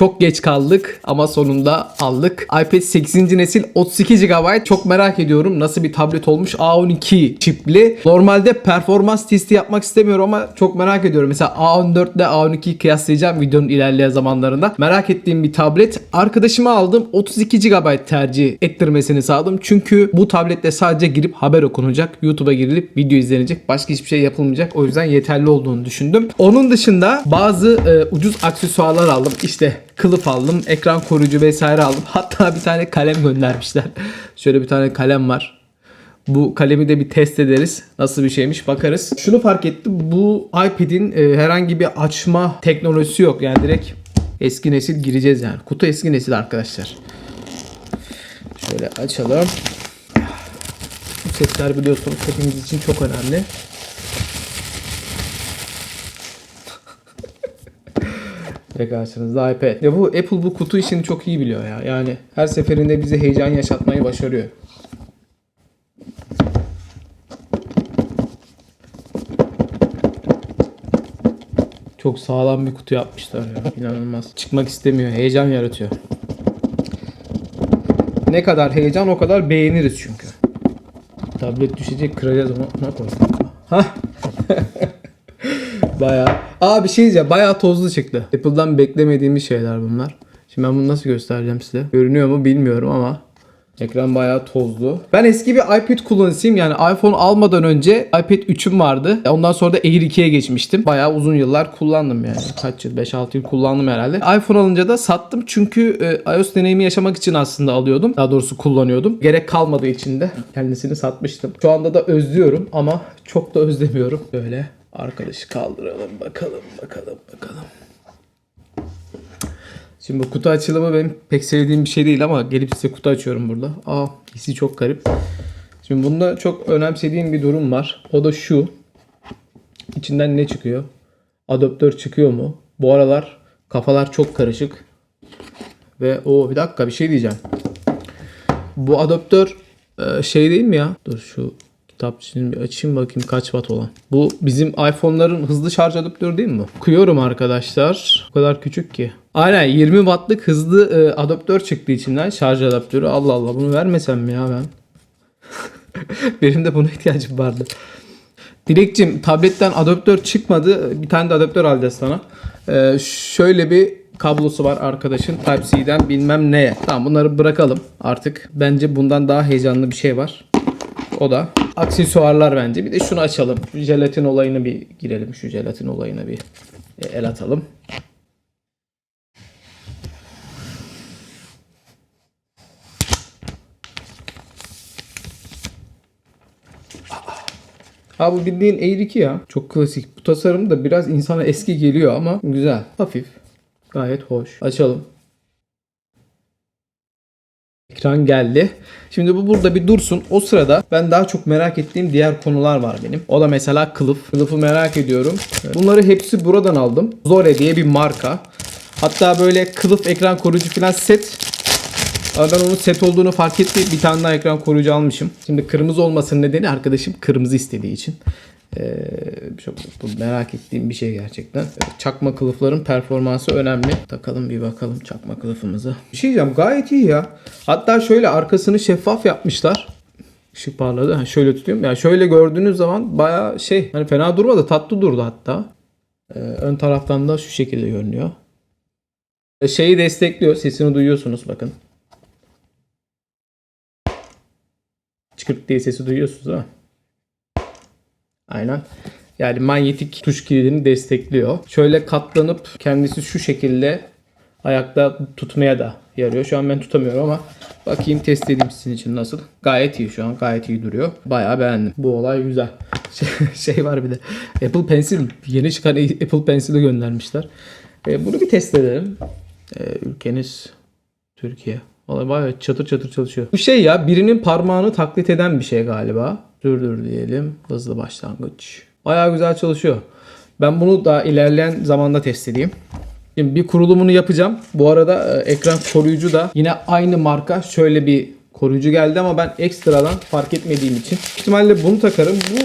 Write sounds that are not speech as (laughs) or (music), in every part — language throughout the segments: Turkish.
Çok geç kaldık ama sonunda aldık. iPad 8. nesil 32 GB. Çok merak ediyorum nasıl bir tablet olmuş. A12 çipli. Normalde performans testi yapmak istemiyorum ama çok merak ediyorum. Mesela A14 ile A12'yi kıyaslayacağım videonun ilerleyen zamanlarında. Merak ettiğim bir tablet. Arkadaşıma aldım. 32 GB tercih ettirmesini sağladım. Çünkü bu tablette sadece girip haber okunacak. YouTube'a girilip video izlenecek. Başka hiçbir şey yapılmayacak. O yüzden yeterli olduğunu düşündüm. Onun dışında bazı e, ucuz aksesuarlar aldım. İşte kılıf aldım, ekran koruyucu vesaire aldım. (laughs) Hatta bir tane kalem göndermişler. Şöyle bir tane kalem var. Bu kalemi de bir test ederiz. Nasıl bir şeymiş bakarız. Şunu fark ettim. Bu iPad'in e, herhangi bir açma teknolojisi yok. Yani direkt eski nesil gireceğiz yani. Kutu eski nesil arkadaşlar. Şöyle açalım. Bu setler biliyorsunuz hepimiz için çok önemli. Ve karşınızda iPad. Ya bu Apple bu kutu işini çok iyi biliyor ya. Yani her seferinde bize heyecan yaşatmayı başarıyor. Çok sağlam bir kutu yapmışlar ya. İnanılmaz. Çıkmak istemiyor. Heyecan yaratıyor. Ne kadar heyecan o kadar beğeniriz çünkü. Tablet düşecek kıracağız onu. Ona koy. Hah. (laughs) Bayağı. Aa bir şey diyeceğim. Bayağı tozlu çıktı. Apple'dan beklemediğimiz şeyler bunlar. Şimdi ben bunu nasıl göstereceğim size? Görünüyor mu bilmiyorum ama ekran bayağı tozlu. Ben eski bir iPad kullanıcısıyım. Yani iPhone almadan önce iPad 3'üm vardı. Ondan sonra da Air 2'ye geçmiştim. Bayağı uzun yıllar kullandım yani. Kaç yıl? 5-6 yıl kullandım herhalde. iPhone alınca da sattım. Çünkü e, iOS deneyimi yaşamak için aslında alıyordum. Daha doğrusu kullanıyordum. Gerek kalmadığı için de kendisini satmıştım. Şu anda da özlüyorum ama çok da özlemiyorum. Böyle arkadaşı kaldıralım bakalım bakalım bakalım. Şimdi bu kutu açılımı benim pek sevdiğim bir şey değil ama gelip size kutu açıyorum burada. Aa hissi çok garip. Şimdi bunda çok önemsediğim bir durum var. O da şu. İçinden ne çıkıyor? Adaptör çıkıyor mu? Bu aralar kafalar çok karışık. Ve o bir dakika bir şey diyeceğim. Bu adaptör e, şey değil mi ya? Dur şu kitapçığını bir açayım bakayım kaç watt olan. Bu bizim iPhone'ların hızlı şarj adaptörü değil mi bu? Okuyorum arkadaşlar. O kadar küçük ki. Aynen 20 wattlık hızlı e, adaptör çıktı içinden şarj adaptörü. Allah Allah bunu vermesem mi ya ben? (laughs) Benim de buna ihtiyacım vardı. Dilekçim tabletten adaptör çıkmadı. Bir tane de adaptör alacağız sana. Ee, şöyle bir kablosu var arkadaşın Type-C'den bilmem neye. Tamam bunları bırakalım artık. Bence bundan daha heyecanlı bir şey var. O da aksesuarlar bence. Bir de şunu açalım. Şu jelatin olayını bir girelim. Şu jelatin olayına bir el atalım. Ha bu bildiğin Air 2 ya. Çok klasik. Bu tasarım da biraz insana eski geliyor ama güzel. Hafif. Gayet hoş. Açalım. Ekran geldi. Şimdi bu burada bir dursun. O sırada ben daha çok merak ettiğim diğer konular var benim. O da mesela kılıf. Kılıfı merak ediyorum. Bunları hepsi buradan aldım. Zore diye bir marka. Hatta böyle kılıf ekran koruyucu falan set ama ben onun set olduğunu fark etti. Bir tane daha ekran koruyucu almışım. Şimdi kırmızı olmasının nedeni arkadaşım kırmızı istediği için. Ee, çok merak ettiğim bir şey gerçekten. Çakma kılıfların performansı önemli. Takalım bir bakalım çakma kılıfımızı. Bir şey diyeceğim gayet iyi ya. Hatta şöyle arkasını şeffaf yapmışlar. Işık parladı. Ha, şöyle tutuyorum. Yani şöyle gördüğünüz zaman baya şey hani fena durmadı. Tatlı durdu hatta. Ee, ön taraftan da şu şekilde görünüyor. Ee, Şeyi destekliyor. Sesini duyuyorsunuz bakın. çıkırt diye sesi duyuyorsunuz mi? Aynen. Yani manyetik tuş kilidini destekliyor. Şöyle katlanıp kendisi şu şekilde ayakta tutmaya da yarıyor. Şu an ben tutamıyorum ama bakayım test edeyim sizin için nasıl. Gayet iyi şu an. Gayet iyi duruyor. Bayağı beğendim. Bu olay güzel. (laughs) Şey, şey var bir de. Apple Pencil. Yeni çıkan Apple Pencil'i göndermişler. E, bunu bir test edelim. E, ülkeniz Türkiye. Vallahi bayağı çatır çatır çalışıyor. Bu şey ya birinin parmağını taklit eden bir şey galiba. Durdur diyelim. Hızlı başlangıç. Bayağı güzel çalışıyor. Ben bunu daha ilerleyen zamanda test edeyim. Şimdi bir kurulumunu yapacağım. Bu arada e, ekran koruyucu da yine aynı marka şöyle bir koruyucu geldi ama ben ekstradan fark etmediğim için ihtimalle bunu takarım. Bu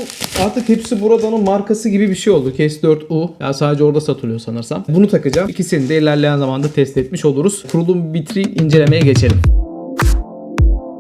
artık hepsi buradanın markası gibi bir şey oldu. Case 4U. Ya sadece orada satılıyor sanırsam. Bunu takacağım. İkisini de ilerleyen zamanda test etmiş oluruz. Kurulum bitri incelemeye geçelim.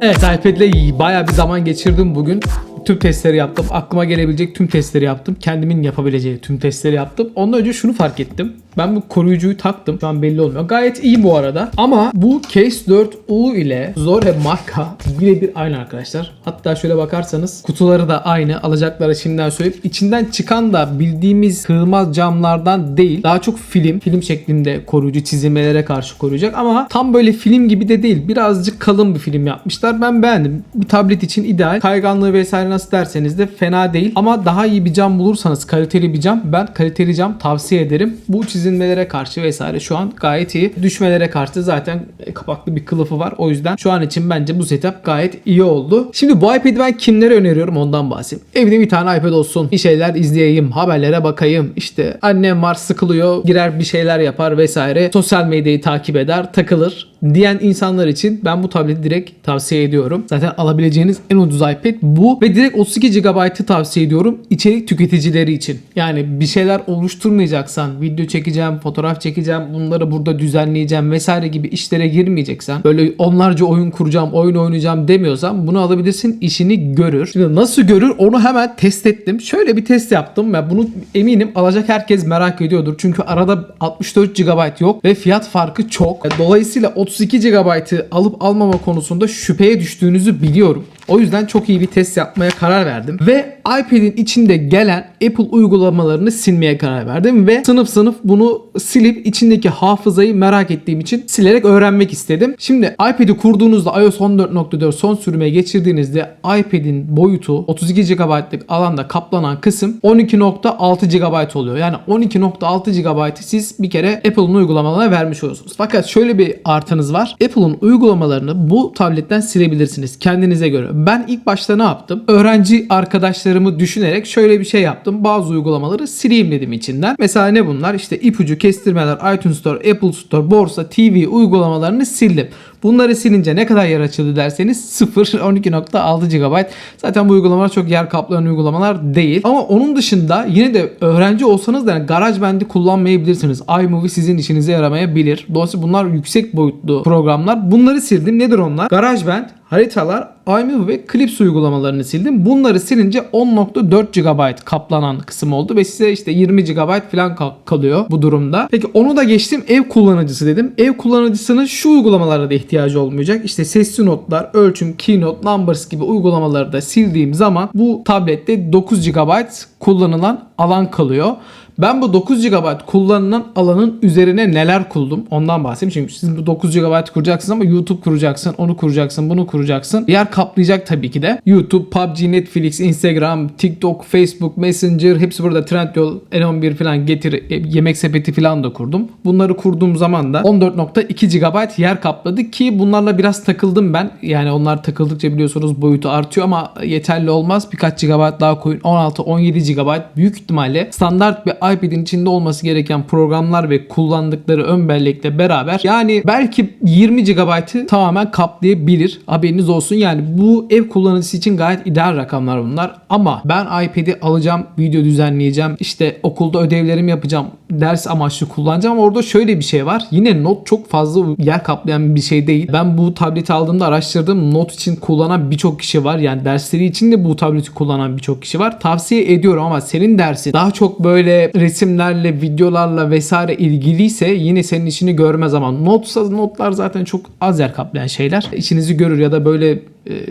Evet iPad'le bayağı bir zaman geçirdim bugün. Tüm testleri yaptım. Aklıma gelebilecek tüm testleri yaptım. Kendimin yapabileceği tüm testleri yaptım. Ondan önce şunu fark ettim. Ben bu koruyucuyu taktım. Şu an belli olmuyor. Gayet iyi bu arada. Ama bu Case 4U ile Zore marka birebir aynı arkadaşlar. Hatta şöyle bakarsanız kutuları da aynı. Alacakları şimdiden söyleyip içinden çıkan da bildiğimiz kırılmaz camlardan değil. Daha çok film. Film şeklinde koruyucu çizilmelere karşı koruyacak ama tam böyle film gibi de değil. Birazcık kalın bir film yapmışlar. Ben beğendim. Bir tablet için ideal. Kayganlığı vesaire nasıl derseniz de fena değil. Ama daha iyi bir cam bulursanız kaliteli bir cam ben kaliteli cam tavsiye ederim. Bu çizilmelere karşı vesaire şu an gayet iyi. Düşmelere karşı zaten kapaklı bir kılıfı var. O yüzden şu an için bence bu setup gayet iyi oldu. Şimdi bu iPad'i ben kimlere öneriyorum ondan bahsedeyim. Evde bir tane iPad olsun. Bir şeyler izleyeyim. Haberlere bakayım. İşte annem var sıkılıyor. Girer bir şeyler yapar vesaire. Sosyal medyayı takip eder. Takılır diyen insanlar için ben bu tableti direkt tavsiye ediyorum. Zaten alabileceğiniz en ucuz iPad bu ve direkt 32 GB'ı tavsiye ediyorum içerik tüketicileri için. Yani bir şeyler oluşturmayacaksan, video çekeceğim, fotoğraf çekeceğim, bunları burada düzenleyeceğim vesaire gibi işlere girmeyeceksen, böyle onlarca oyun kuracağım, oyun oynayacağım demiyorsan bunu alabilirsin. işini görür. Şimdi nasıl görür onu hemen test ettim. Şöyle bir test yaptım ve bunu eminim alacak herkes merak ediyordur. Çünkü arada 64 GB yok ve fiyat farkı çok. Dolayısıyla 32 GB'ı alıp almama konusunda şüpheye düştüğünüzü biliyorum. O yüzden çok iyi bir test yapmaya karar verdim. Ve iPad'in içinde gelen Apple uygulamalarını silmeye karar verdim. Ve sınıf sınıf bunu silip içindeki hafızayı merak ettiğim için silerek öğrenmek istedim. Şimdi iPad'i kurduğunuzda iOS 14.4 son sürümeye geçirdiğinizde iPad'in boyutu 32 GB'lık alanda kaplanan kısım 12.6 GB oluyor. Yani 12.6 GB'ı siz bir kere Apple'ın uygulamalarına vermiş oluyorsunuz. Fakat şöyle bir artınız var. Apple'ın uygulamalarını bu tabletten silebilirsiniz kendinize göre. Ben ilk başta ne yaptım? Öğrenci arkadaşlarımı düşünerek şöyle bir şey yaptım. Bazı uygulamaları sileyim dedim içinden. Mesela ne bunlar? İşte ipucu, kestirmeler, iTunes Store, Apple Store, Borsa, TV uygulamalarını sildim. Bunları silince ne kadar yer açıldı derseniz 0 12.6 GB. Zaten bu uygulamalar çok yer kaplayan uygulamalar değil. Ama onun dışında yine de öğrenci olsanız da yani GarageBand'i kullanmayabilirsiniz. iMovie sizin işinize yaramayabilir. Dolayısıyla bunlar yüksek boyutlu programlar. Bunları sildim. Nedir onlar? GarageBand, haritalar, iMovie ve Clips uygulamalarını sildim. Bunları silince 10.4 GB kaplanan kısım oldu ve size işte 20 GB falan kal- kalıyor bu durumda. Peki onu da geçtim ev kullanıcısı dedim. Ev kullanıcısının şu uygulamalara da ihtiyacı olmayacak. İşte sesli notlar, ölçüm, Keynote, Numbers gibi uygulamaları da sildiğim zaman bu tablette 9 GB kullanılan alan kalıyor. Ben bu 9 GB kullanılan alanın üzerine neler kurdum ondan bahsedeyim. Çünkü siz bu 9 GB kuracaksınız ama YouTube kuracaksın, onu kuracaksın, bunu kuracaksın. Yer kaplayacak tabii ki de. YouTube, PUBG, Netflix, Instagram, TikTok, Facebook, Messenger hepsi burada Trendyol, N11 falan getir, e, yemek sepeti falan da kurdum. Bunları kurduğum zaman da 14.2 GB yer kapladı ki bunlarla biraz takıldım ben. Yani onlar takıldıkça biliyorsunuz boyutu artıyor ama yeterli olmaz. Birkaç GB daha koyun. 16-17 GB büyük ihtimalle standart bir iPad'in içinde olması gereken programlar ve kullandıkları ön bellekle beraber yani belki 20 GB'ı tamamen kaplayabilir. Haberiniz olsun. Yani bu ev kullanıcısı için gayet ideal rakamlar bunlar. Ama ben iPad'i alacağım, video düzenleyeceğim. işte okulda ödevlerimi yapacağım. Ders amaçlı kullanacağım. Orada şöyle bir şey var. Yine not çok fazla yer kaplayan bir şey değil. Ben bu tableti aldığımda araştırdım. Not için kullanan birçok kişi var. Yani dersleri için de bu tableti kullanan birçok kişi var. Tavsiye ediyorum ama senin dersin daha çok böyle resimlerle, videolarla vesaire ilgiliyse yine senin işini görmez ama notsa notlar zaten çok az yer kaplayan şeyler. İşinizi görür ya da böyle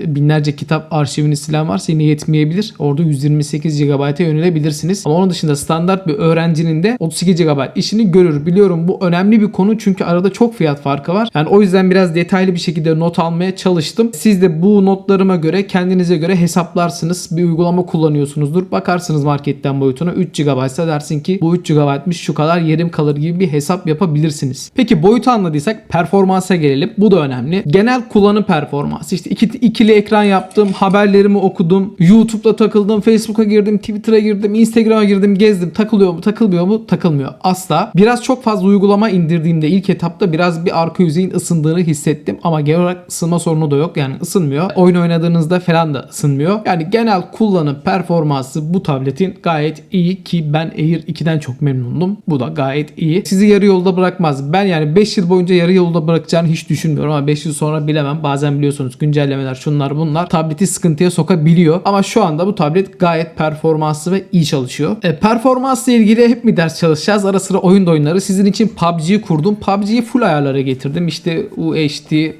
binlerce kitap arşivini silen varsa yine yetmeyebilir. Orada 128 GB'a yönelebilirsiniz. Ama onun dışında standart bir öğrencinin de 32 GB işini görür. Biliyorum bu önemli bir konu çünkü arada çok fiyat farkı var. Yani o yüzden biraz detaylı bir şekilde not almaya çalıştım. Siz de bu notlarıma göre kendinize göre hesaplarsınız. Bir uygulama kullanıyorsunuzdur. Bakarsınız marketten boyutuna 3 GB ise dersin ki bu 3 GB'mış şu kadar yerim kalır gibi bir hesap yapabilirsiniz. Peki boyutu anladıysak performansa gelelim. Bu da önemli. Genel kullanım performansı. İşte iki, ikili ekran yaptım. Haberlerimi okudum. YouTube'da takıldım. Facebook'a girdim. Twitter'a girdim. Instagram'a girdim. Gezdim. Takılıyor mu? Takılmıyor mu? Takılmıyor. Asla. Biraz çok fazla uygulama indirdiğimde ilk etapta biraz bir arka yüzeyin ısındığını hissettim. Ama genel olarak ısınma sorunu da yok. Yani ısınmıyor. Oyun oynadığınızda falan da ısınmıyor. Yani genel kullanım performansı bu tabletin gayet iyi ki ben Air 2'den çok memnundum. Bu da gayet iyi. Sizi yarı yolda bırakmaz. Ben yani 5 yıl boyunca yarı yolda bırakacağını hiç düşünmüyorum ama 5 yıl sonra bilemem. Bazen biliyorsunuz güncellemeler şunlar bunlar tableti sıkıntıya sokabiliyor. Ama şu anda bu tablet gayet performanslı ve iyi çalışıyor. E, performansla ilgili hep mi ders çalışacağız? Ara sıra oyun da oyunları. Sizin için PUBG'yi kurdum. PUBG'yi full ayarlara getirdim. İşte UHD e,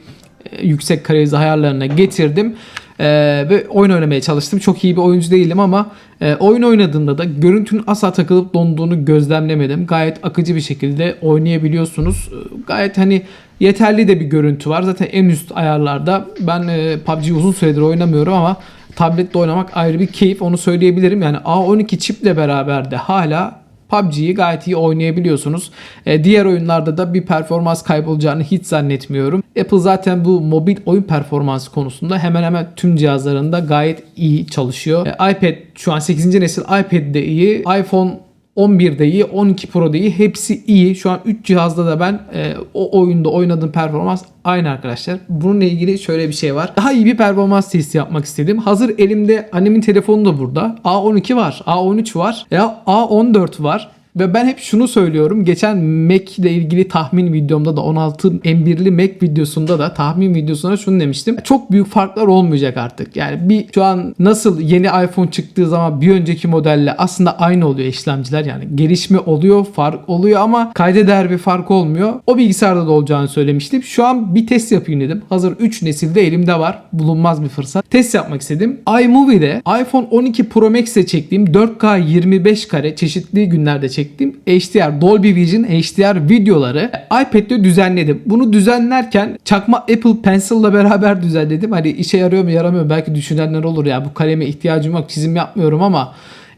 yüksek kaloriz ayarlarına getirdim. Ee, ve oyun oynamaya çalıştım. Çok iyi bir oyuncu değilim ama e, oyun oynadığımda da görüntünün asla takılıp donduğunu gözlemlemedim. Gayet akıcı bir şekilde oynayabiliyorsunuz. Ee, Gayet hani yeterli de bir görüntü var. Zaten en üst ayarlarda ben e, PUBG'yi uzun süredir oynamıyorum ama tablette oynamak ayrı bir keyif onu söyleyebilirim. Yani A12 çiple beraber de hala PUBG'yi gayet iyi oynayabiliyorsunuz. E, diğer oyunlarda da bir performans kaybolacağını hiç zannetmiyorum. Apple zaten bu mobil oyun performansı konusunda hemen hemen tüm cihazlarında gayet iyi çalışıyor. E, iPad şu an 8. nesil iPad de iyi. iPhone 11'de iyi, 12 Pro'da iyi. Hepsi iyi. Şu an 3 cihazda da ben e, o oyunda oynadığım performans aynı arkadaşlar. Bununla ilgili şöyle bir şey var. Daha iyi bir performans testi yapmak istedim. Hazır elimde annemin telefonu da burada. A12 var, A13 var, ya A14 var. Ve ben hep şunu söylüyorum. Geçen Mac ile ilgili tahmin videomda da 16 M1'li Mac videosunda da tahmin videosunda şunu demiştim. Çok büyük farklar olmayacak artık. Yani bir şu an nasıl yeni iPhone çıktığı zaman bir önceki modelle aslında aynı oluyor işlemciler. Yani gelişme oluyor, fark oluyor ama kayda değer bir fark olmuyor. O bilgisayarda da olacağını söylemiştim. Şu an bir test yapayım dedim. Hazır 3 nesilde elimde var. Bulunmaz bir fırsat. Test yapmak istedim. iMovie'de iPhone 12 Pro Max'e çektiğim 4K 25 kare çeşitli günlerde çektiğim HDR Dolby Vision HDR videoları iPad'de düzenledim. Bunu düzenlerken çakma Apple Pencil'la beraber düzenledim. Hani işe yarıyor mu yaramıyor belki düşünenler olur ya bu kaleme ihtiyacım yok çizim yapmıyorum ama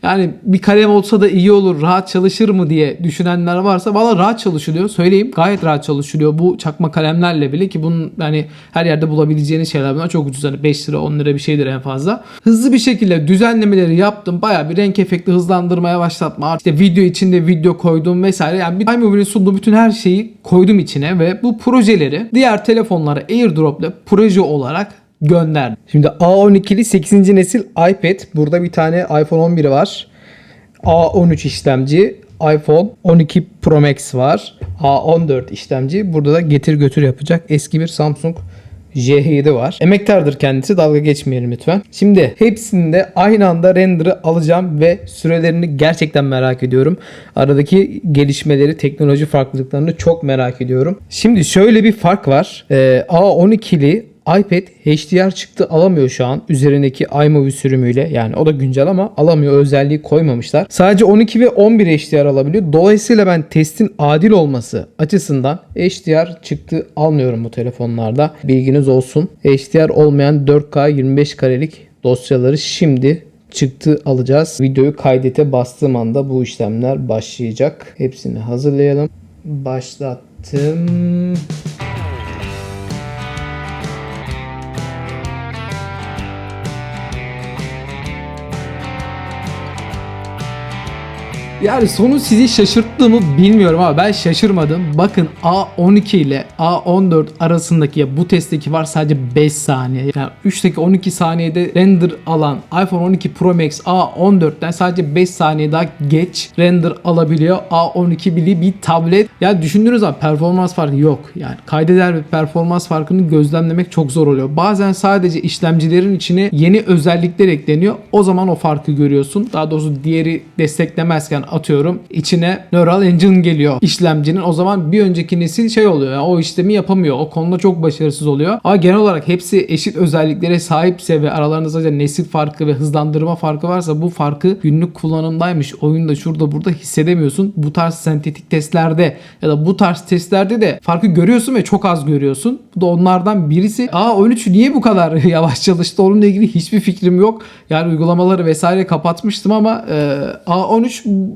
yani bir kalem olsa da iyi olur, rahat çalışır mı diye düşünenler varsa valla rahat çalışılıyor. Söyleyeyim gayet rahat çalışılıyor bu çakma kalemlerle bile ki bunun yani her yerde bulabileceğiniz şeyler bunlar çok ucuz. Hani 5 lira 10 lira bir şeydir en fazla. Hızlı bir şekilde düzenlemeleri yaptım. Baya bir renk efekti hızlandırmaya başlatma. İşte video içinde video koydum vesaire. Yani iMovie'nin sunduğu bütün her şeyi koydum içine ve bu projeleri diğer telefonlara AirDrop'la proje olarak gönderdim. Şimdi A12'li 8. nesil iPad. Burada bir tane iPhone 11 var. A13 işlemci. iPhone 12 Pro Max var. A14 işlemci. Burada da getir götür yapacak eski bir Samsung J7 var. Emektardır kendisi dalga geçmeyelim lütfen. Şimdi hepsinde aynı anda render'ı alacağım ve sürelerini gerçekten merak ediyorum. Aradaki gelişmeleri, teknoloji farklılıklarını çok merak ediyorum. Şimdi şöyle bir fark var. Ee, A12'li iPad HDR çıktı alamıyor şu an üzerindeki iMovie sürümüyle. Yani o da güncel ama alamıyor. Özelliği koymamışlar. Sadece 12 ve 11 HDR alabiliyor. Dolayısıyla ben testin adil olması açısından HDR çıktı almıyorum bu telefonlarda. Bilginiz olsun. HDR olmayan 4K 25 karelik dosyaları şimdi çıktı alacağız. Videoyu kaydete bastığım anda bu işlemler başlayacak. Hepsini hazırlayalım. Başlattım. Yani sonu sizi şaşırttı mı bilmiyorum ama ben şaşırmadım. Bakın A12 ile A14 arasındaki ya bu testteki var sadece 5 saniye. Yani 3'teki 12 saniyede render alan iPhone 12 Pro Max A14'ten sadece 5 saniye daha geç render alabiliyor. A12 bili bir tablet. Ya düşündüğünüz zaman performans farkı yok. Yani kaydeder bir performans farkını gözlemlemek çok zor oluyor. Bazen sadece işlemcilerin içine yeni özellikler ekleniyor. O zaman o farkı görüyorsun. Daha doğrusu diğeri desteklemezken atıyorum içine Neural Engine geliyor işlemcinin. O zaman bir önceki nesil şey oluyor. Yani o işlemi yapamıyor. O konuda çok başarısız oluyor. Ama genel olarak hepsi eşit özelliklere sahipse ve aralarında sadece nesil farkı ve hızlandırma farkı varsa bu farkı günlük kullanımdaymış. Oyunda şurada burada hissedemiyorsun. Bu tarz sentetik testlerde ya da bu tarz testlerde de farkı görüyorsun ve çok az görüyorsun. Bu da onlardan birisi. Aa 13 niye bu kadar (laughs) yavaş çalıştı? Onunla ilgili hiçbir fikrim yok. Yani uygulamaları vesaire kapatmıştım ama e, A13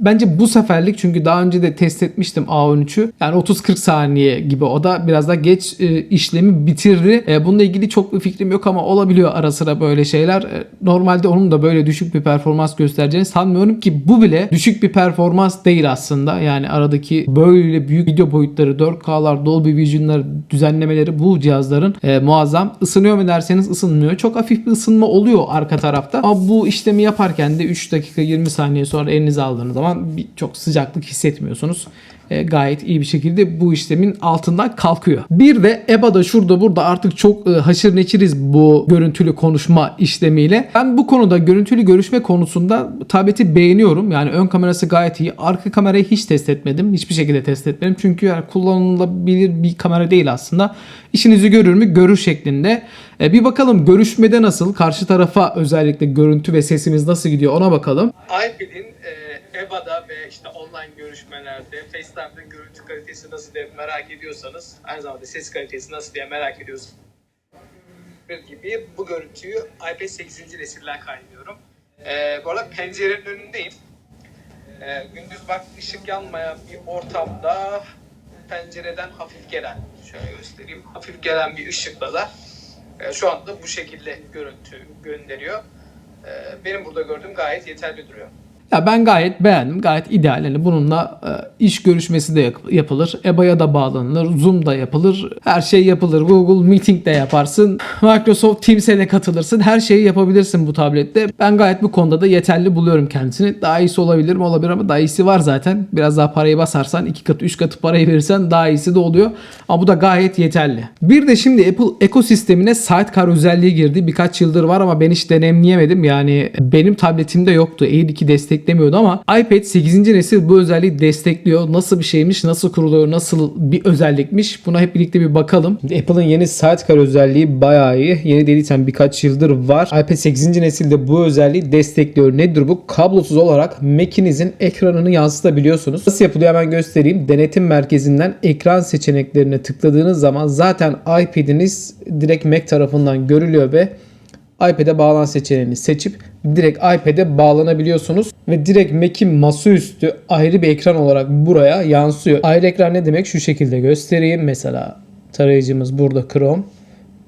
Bence bu seferlik çünkü daha önce de test etmiştim A13'ü. Yani 30-40 saniye gibi o da biraz daha geç e, işlemi bitirdi. E, bununla ilgili çok bir fikrim yok ama olabiliyor ara sıra böyle şeyler. E, normalde onun da böyle düşük bir performans göstereceğini sanmıyorum ki bu bile düşük bir performans değil aslında. Yani aradaki böyle büyük video boyutları 4K'lar, Dolby Vision'lar düzenlemeleri bu cihazların e, muazzam. Isınıyor mu derseniz ısınmıyor. Çok hafif bir ısınma oluyor arka tarafta. Ama bu işlemi yaparken de 3 dakika 20 saniye sonra elinize aldığınız zaman bir, çok sıcaklık hissetmiyorsunuz. E, gayet iyi bir şekilde bu işlemin altından kalkıyor. Bir de EBA'da şurada burada artık çok e, haşır neçiriz bu görüntülü konuşma işlemiyle. Ben bu konuda görüntülü görüşme konusunda tableti beğeniyorum. Yani ön kamerası gayet iyi. Arka kamerayı hiç test etmedim. Hiçbir şekilde test etmedim. Çünkü yani kullanılabilir bir kamera değil aslında. İşinizi görür mü? Görür şeklinde. E, bir bakalım görüşmede nasıl? Karşı tarafa özellikle görüntü ve sesimiz nasıl gidiyor ona bakalım. iPad'in EBA'da ve işte online görüşmelerde FaceTime'da görüntü kalitesi nasıl diye merak ediyorsanız aynı zamanda ses kalitesi nasıl diye merak ediyorsanız gibi bu görüntüyü iPad 8. nesilden kaydediyorum. E, bu arada pencerenin önündeyim. E, gündüz bak ışık yanmayan bir ortamda pencereden hafif gelen şöyle göstereyim hafif gelen bir ışıkla da e, şu anda bu şekilde görüntü gönderiyor. E, benim burada gördüğüm gayet yeterli duruyor. Ya ben gayet beğendim. Gayet ideal. Yani bununla e, iş görüşmesi de yap- yapılır. EBA'ya da bağlanılır. Zoom da yapılır. Her şey yapılır. Google Meeting de yaparsın. (laughs) Microsoft Teams'e de katılırsın. Her şeyi yapabilirsin bu tablette. Ben gayet bu konuda da yeterli buluyorum kendisini. Daha iyisi olabilir mi? Olabilir ama daha iyisi var zaten. Biraz daha parayı basarsan iki katı üç katı parayı verirsen daha iyisi de oluyor. Ama bu da gayet yeterli. Bir de şimdi Apple ekosistemine Sidecar özelliği girdi. Birkaç yıldır var ama ben hiç deneyimleyemedim. Yani benim tabletimde yoktu. Air 2 desteklemiyordu ama iPad 8. nesil bu özelliği destekliyor. Nasıl bir şeymiş, nasıl kuruluyor, nasıl bir özellikmiş buna hep birlikte bir bakalım. Apple'ın yeni Sidecar özelliği bayağı iyi. Yeni dediysen birkaç yıldır var. iPad 8. nesilde bu özelliği destekliyor. Nedir bu? Kablosuz olarak Mac'inizin ekranını yansıtabiliyorsunuz. Nasıl yapılıyor hemen göstereyim. Denetim merkezinden ekran seçeneklerine tıkladığınız zaman zaten iPad'iniz direkt Mac tarafından görülüyor ve iPad'e bağlan seçeneğini seçip direkt iPad'e bağlanabiliyorsunuz ve direkt Mac'in masaüstü ayrı bir ekran olarak buraya yansıyor. Ayrı ekran ne demek? Şu şekilde göstereyim. Mesela tarayıcımız burada Chrome.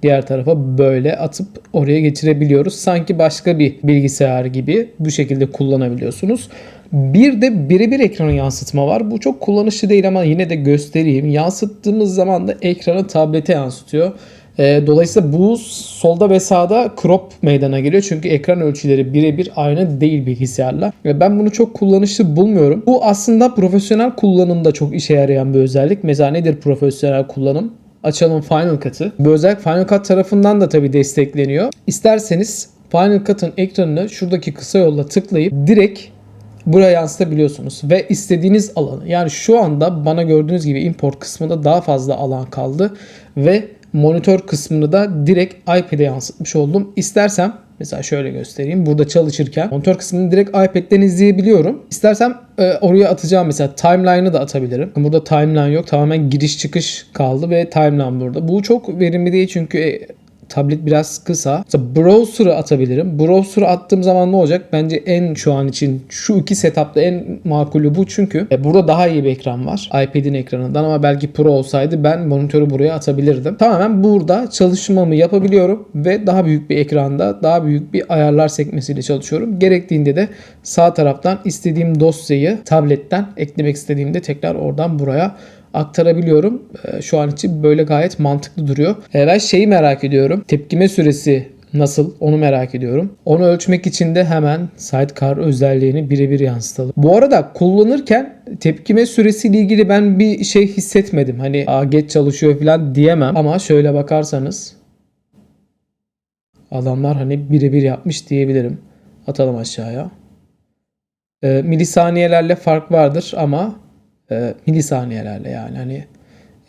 Diğer tarafa böyle atıp oraya geçirebiliyoruz. Sanki başka bir bilgisayar gibi bu şekilde kullanabiliyorsunuz. Bir de birebir ekranı yansıtma var. Bu çok kullanışlı değil ama yine de göstereyim. Yansıttığımız zaman da ekranı tablete yansıtıyor. Ee, dolayısıyla bu solda ve sağda crop meydana geliyor. Çünkü ekran ölçüleri birebir aynı değil bilgisayarla. Ve ben bunu çok kullanışlı bulmuyorum. Bu aslında profesyonel kullanımda çok işe yarayan bir özellik. Mesela nedir profesyonel kullanım? Açalım Final Cut'ı. Bu özellik Final Cut tarafından da tabii destekleniyor. İsterseniz Final Cut'ın ekranını şuradaki kısa yolla tıklayıp direkt buraya yansıtabiliyorsunuz ve istediğiniz alanı yani şu anda bana gördüğünüz gibi import kısmında daha fazla alan kaldı ve monitör kısmını da direkt iPad'e yansıtmış oldum. İstersem mesela şöyle göstereyim. Burada çalışırken monitör kısmını direkt iPad'den izleyebiliyorum. İstersem e, oraya atacağım mesela timeline'ı da atabilirim. Burada timeline yok. Tamamen giriş çıkış kaldı ve timeline burada. Bu çok verimli değil çünkü e, tablet biraz kısa. Mesela browser'ı atabilirim. Browser'ı attığım zaman ne olacak? Bence en şu an için şu iki setupta en makulü bu çünkü e, burada daha iyi bir ekran var. iPad'in ekranından ama belki Pro olsaydı ben monitörü buraya atabilirdim. Tamamen burada çalışmamı yapabiliyorum ve daha büyük bir ekranda daha büyük bir ayarlar sekmesiyle çalışıyorum. Gerektiğinde de sağ taraftan istediğim dosyayı tabletten eklemek istediğimde tekrar oradan buraya aktarabiliyorum. Ee, Şu an için böyle gayet mantıklı duruyor. Ee, Ben şeyi merak ediyorum. Tepkime süresi nasıl onu merak ediyorum. Onu ölçmek için de hemen sidecar özelliğini birebir yansıtalım. Bu arada kullanırken tepkime süresiyle ilgili ben bir şey hissetmedim. Hani Aa, geç çalışıyor falan diyemem. Ama şöyle bakarsanız adamlar hani birebir yapmış diyebilirim. Atalım aşağıya. Ee, milisaniyelerle fark vardır ama e, milisaniyelerle yani hani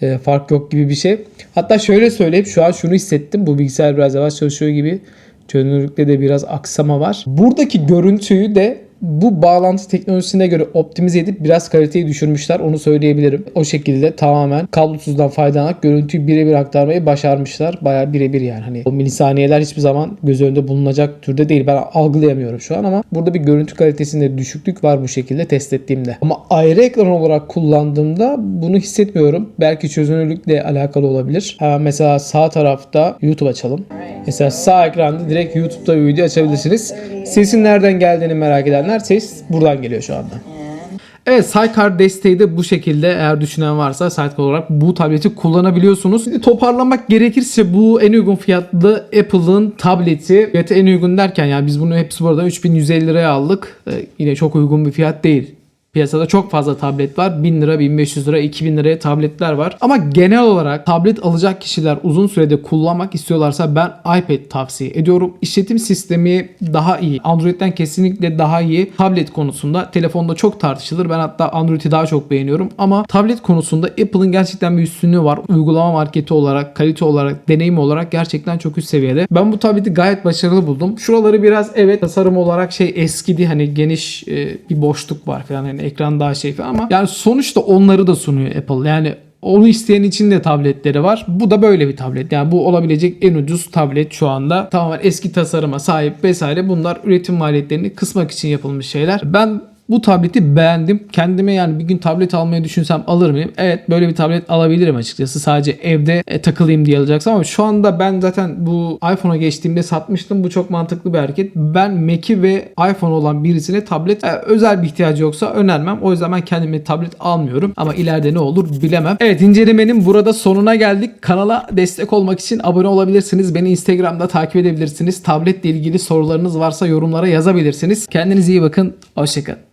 e, fark yok gibi bir şey. Hatta şöyle söyleyeyim şu an şunu hissettim. Bu bilgisayar biraz yavaş çalışıyor gibi. Çözünürlükte de biraz aksama var. Buradaki görüntüyü de bu bağlantı teknolojisine göre optimize edip biraz kaliteyi düşürmüşler onu söyleyebilirim. O şekilde tamamen kablosuzdan faydalanarak görüntüyü birebir aktarmayı başarmışlar. Bayağı birebir yani. Hani o milisaniyeler hiçbir zaman göz önünde bulunacak türde değil. Ben algılayamıyorum şu an ama burada bir görüntü kalitesinde düşüklük var bu şekilde test ettiğimde. Ama ayrı ekran olarak kullandığımda bunu hissetmiyorum. Belki çözünürlükle alakalı olabilir. Hemen mesela sağ tarafta YouTube açalım. Mesela sağ ekranda direkt YouTube'da bir video açabilirsiniz. Sesin nereden geldiğini merak edenler ses buradan geliyor şu anda. Evet Sidecar desteği de bu şekilde eğer düşünen varsa Sidecar olarak bu tableti kullanabiliyorsunuz. Şimdi toparlamak gerekirse bu en uygun fiyatlı Apple'ın tableti. Fiyatı en uygun derken yani biz bunu hepsi burada 3150 liraya aldık. Ee, yine çok uygun bir fiyat değil. Piyasada çok fazla tablet var. 1000 lira, 1500 lira, 2000 liraya tabletler var. Ama genel olarak tablet alacak kişiler uzun sürede kullanmak istiyorlarsa ben iPad tavsiye ediyorum. İşletim sistemi daha iyi. Android'den kesinlikle daha iyi. Tablet konusunda telefonda çok tartışılır. Ben hatta Android'i daha çok beğeniyorum. Ama tablet konusunda Apple'ın gerçekten bir üstünlüğü var. Uygulama marketi olarak, kalite olarak, deneyim olarak gerçekten çok üst seviyede. Ben bu tableti gayet başarılı buldum. Şuraları biraz evet tasarım olarak şey eskidi. Hani geniş e, bir boşluk var falan. Hani ekran daha şey falan ama yani sonuçta onları da sunuyor Apple. Yani onu isteyen için de tabletleri var. Bu da böyle bir tablet. Yani bu olabilecek en ucuz tablet şu anda. Tamamen eski tasarıma sahip vesaire. Bunlar üretim maliyetlerini kısmak için yapılmış şeyler. Ben bu tableti beğendim. Kendime yani bir gün tablet almayı düşünsem alır mıyım? Evet böyle bir tablet alabilirim açıkçası. Sadece evde e, takılayım diye alacaksam ama şu anda ben zaten bu iPhone'a geçtiğimde satmıştım. Bu çok mantıklı bir hareket. Ben Mac'i ve iPhone olan birisine tablet e, özel bir ihtiyacı yoksa önermem. O yüzden ben kendime tablet almıyorum. Ama ileride ne olur bilemem. Evet incelemenin burada sonuna geldik. Kanala destek olmak için abone olabilirsiniz. Beni Instagram'da takip edebilirsiniz. Tabletle ilgili sorularınız varsa yorumlara yazabilirsiniz. Kendinize iyi bakın. Hoşçakalın.